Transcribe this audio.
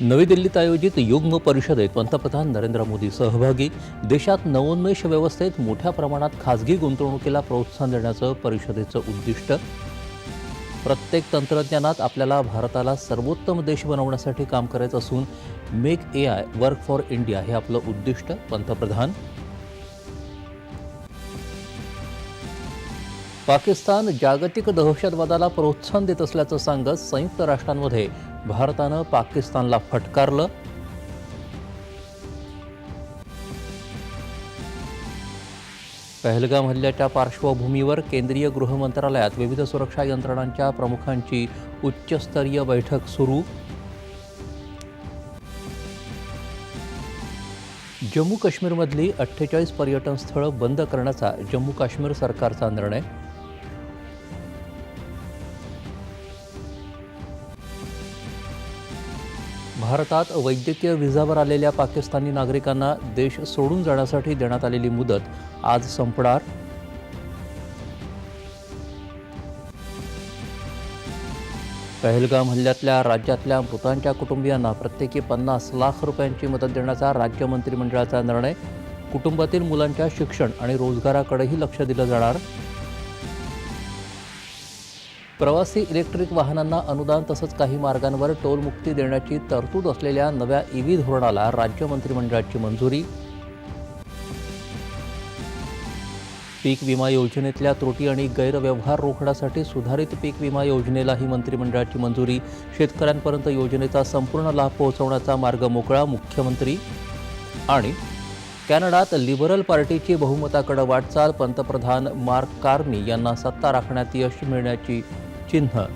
नवी दिल्लीत आयोजित युग्म परिषदेत पंतप्रधान नरेंद्र मोदी सहभागी देशात नवोन्मेष व्यवस्थेत मोठ्या प्रमाणात खासगी गुंतवणुकीला प्रोत्साहन देण्याचं परिषदेचं उद्दिष्ट. प्रत्येक तंत्रज्ञानात आपल्याला भारताला सर्वोत्तम देश बनवण्यासाठी काम करायचं असून make A I work for India हे आपलं उद्दिष्ट पंतप्रधान. पाकिस्तान जागतिक दहशतवादाला प्रोत्साहन देत असल्याचं सांगत संयुक्त राष्ट्रांमध्ये भारतानं पाकिस्तानला फटकारलं. पहलगाम हल्ल्याच्या पार्श्वभूमीवर केंद्रीय गृह मंत्रालयात विविध सुरक्षा यंत्रणांच्या प्रमुखांची उच्चस्तरीय बैठक सुरू. जम्मू काश्मीरमधली अठ्ठेचाळीस पर्यटन स्थळं बंद करण्याचा जम्मू काश्मीर सरकारचा निर्णय. भारतात वैद्यकीय व्हिसावर आलेल्या पाकिस्तानी नागरिकांना देश सोडून जाण्यासाठी देण्यात आलेली मुदत आज संपणार. पहलगाम हल्ल्यातल्या राज्यातल्या मृतांच्या कुटुंबियांना प्रत्येकी पन्नास लाख रुपयांची मदत देण्याचा राज्य मंत्रिमंडळाचा निर्णय. कुटुंबातील मुलांच्या शिक्षण आणि रोजगाराकडेही लक्ष दिलं जाणार. प्रवासी इलेक्ट्रिक वाहनांना अनुदान तसंच काही मार्गांवर टोलमुक्ती देण्याची तरतूद असलेल्या नव्या ईव्ही धोरणाला राज्य मंत्रिमंडळाची मंजुरी. पीक विमा योजनेतल्या त्रुटी आणि गैरव्यवहार रोखण्यासाठी सुधारित पीक विमा योजनेलाही मंत्रिमंडळाची मंजुरी. शेतकऱ्यांपर्यंत योजनेचा संपूर्ण लाभ पोहोचवण्याचा मार्ग मोकळा मुख्यमंत्री. आणि कॅनडात लिबरल पार्टीची बहुमताकडे वाटचाल पंतप्रधान मार्क कार्नी यांना सत्ता राखण्यात यश मिळण्याची 均衡